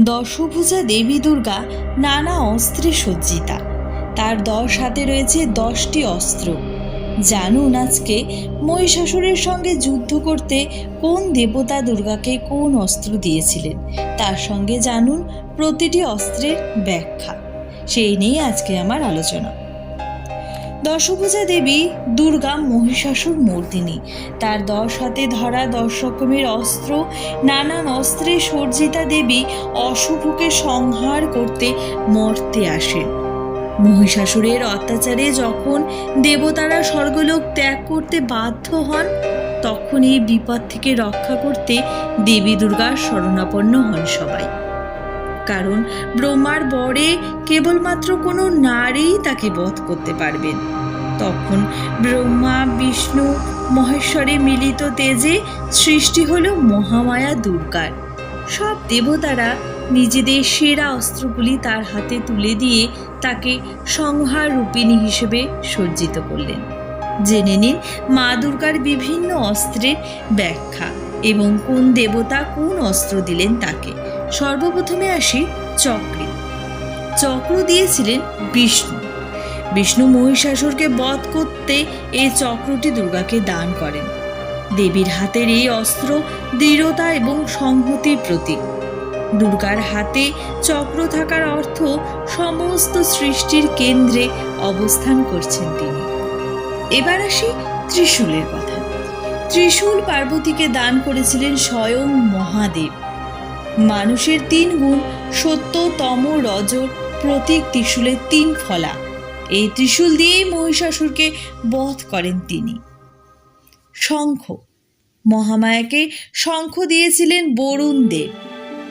দশভুজা দেবী দুর্গা নানা অস্ত্রে সজ্জিতা। তার দশ হাতে রয়েছে দশটি অস্ত্র। জানুন আজকে মহিষাসুরের সঙ্গে যুদ্ধ করতে কোন দেবতা দুর্গাকে কোন অস্ত্র দিয়েছিলেন? তার সঙ্গে জানুন প্রতিটি অস্ত্রের ব্যাখ্যা। সেই নিয়ে আজকে আমার আলোচনা। দশভুজা দেবী দুর্গা মহিষাসুর মূর্তিনি। তার দশ হাতে ধরা দশ রকমের অস্ত্র, নানান অস্ত্রে সর্জিতা দেবী অশুভকে সংহার করতে মর্তে আসেন মহিষাসুরের অত্যাচারে যখন দেবতারা স্বর্গলোক ত্যাগ করতে বাধ্য হন তখন এই বিপদ থেকে রক্ষা করতে দেবী দুর্গার শরণাপন্ন হন সবাই। কারণ ব্রহ্মার বরে কেবলমাত্র কোনো নারীই তাকে বধ করতে পারবেন তখন ব্রহ্মা, বিষ্ণু, মহেশ্বরে মিলিত তেজে সৃষ্টি হল মহামায়া দুর্গার। সব দেবতারা নিজেদের সেরা অস্ত্রগুলি তার হাতে তুলে দিয়ে তাকে সংহার রূপিণী হিসেবে সজ্জিত করলেন। জেনে নিন মা দুর্গার বিভিন্ন অস্ত্রের ব্যাখ্যা এবং কোন দেবতা কোন অস্ত্র দিলেন তাকে। সর্বপ্রথমে আসি চক্রে। চক্র দিয়েছিলেন বিষ্ণু। বিষ্ণু মহিষাসুরকে বধ করতে এই চক্রটি দুর্গাকে দান করেন। দেবীর হাতের এই অস্ত্র দৃঢ়তা এবং সংহতির প্রতীক। দুর্গার হাতে চক্র থাকার অর্থ সমস্ত সৃষ্টির কেন্দ্রে অবস্থান করছেন তিনি। এবার আসি ত্রিশূলের কথা। ত্রিশূল পার্বতীকে দান করেছিলেন স্বয়ং মহাদেব। মানুষের তিন গুণ সত্য তম রজর প্রতীক ত্রিশূলের তিন ফলা। এই ত্রিশূল দিয়েই মহিষাসুরকে বধ করেন তিনি। শঙ্খ। মহামায়াকে শঙ্খ দিয়েছিলেন বরুণ দেব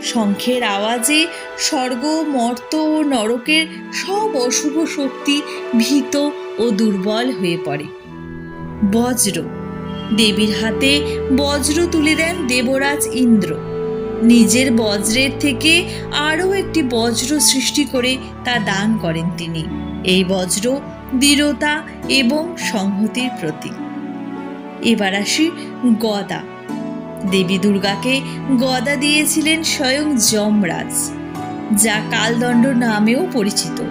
শঙ্খের আওয়াজে স্বর্গ, মর্ত ও নরকের সব অশুভ শক্তি ভীত ও দুর্বল হয়ে পড়ে। বজ্র। দেবীর হাতে বজ্র তুলে দেন দেবরাজ ইন্দ্র। নিজের বজ্রের থেকে আরও একটি বজ্র সৃষ্টি করে তা দান করেন তিনি। এই বজ্র দৃঢ়তা এবং সংহতির প্রতীক। এবার আসি গদা। দেবী দুর্গাকে গদা দিয়েছিলেন স্বয়ং যমরাজ, যা কালদণ্ড নামেও পরিচিত।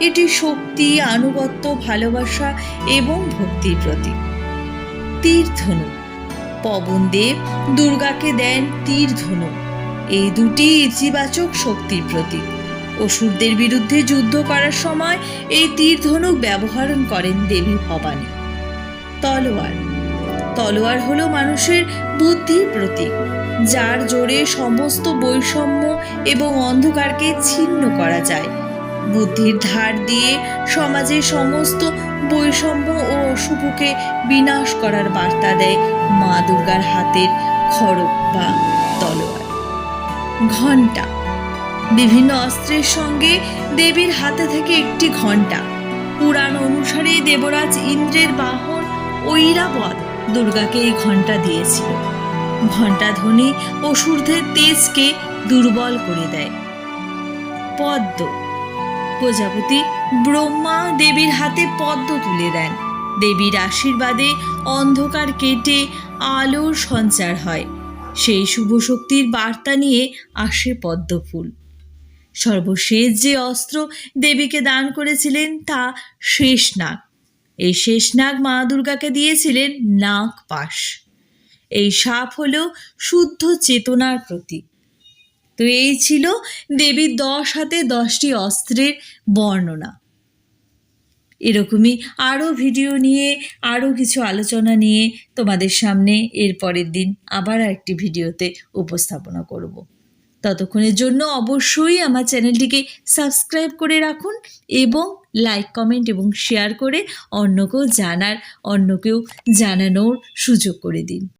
এটি শক্তি, আনুগত্য, ভালোবাসা এবং ভক্তির প্রতীক। তীর্ধনু। পবনদেব দুর্গাকে দেন তীর্ধনু। এই দুটি ইতিবাচক শক্তির প্রতীক। অসুরদের বিরুদ্ধে যুদ্ধ করার সময় এই তীর ধনুক ব্যবহার করেন দেবী ভবানী। তলোয়ার। তলোয়ার হলো মানুষের বুদ্ধির প্রতীক, যার জোরে সমস্ত বৈষম্য এবং অন্ধকারকে ছিন্ন করা যায়। বুদ্ধির ধার দিয়ে সমাজের সমস্ত বৈষম্য ও অশুভকে বিনাশ করার বার্তা দেয় মা দুর্গার হাতের খড়গ বা তলোয়ার। ঘণ্টা। বিভিন্ন অস্ত্রের সঙ্গে দেবীর হাতে থেকে একটি ঘণ্টা। পুরাণ অনুসারে দেবরাজ ইন্দ্রের বাহন ঐরাবত দুর্গাকে এই ঘণ্টা দিয়েছিল। ঘণ্টা ধ্বনি অসুরদের তেজকে দুর্বল করে দেয়। পদ্ম। প্রজাপতি ব্রহ্মা দেবীর হাতে পদ্ম তুলে দেন। দেবীর আশীর্বাদে অন্ধকার কেটে আলোর সঞ্চার হয়। সেই শুভ শক্তির বার্তা নিয়ে আসে পদ্মফুল। সর্বশেষ যে অস্ত্র দেবীকে দান করেছিলেন তা শেষনাগ। এই শেষনাগ মা দুর্গাকে দিয়েছিলেন নাগ পাশ এই সাপ হল শুদ্ধ চেতনার প্রতীক। তো এই ছিল দেবীর দশ হাতে দশটি অস্ত্রের বর্ণনা। এরকমই আরও ভিডিও নিয়ে আরও কিছু আলোচনা নিয়ে তোমাদের সামনে এর পরের দিন আবার একটি ভিডিওতে উপস্থাপনা করব। ততক্ষণের জন্য অবশ্যই আমার চ্যানেলটিকে সাবস্ক্রাইব করে রাখুন এবং লাইক কমেন্ট এবং শেয়ার করে অন্যকেও জানার, অন্যকেও জানানোর সুযোগ করে দিন।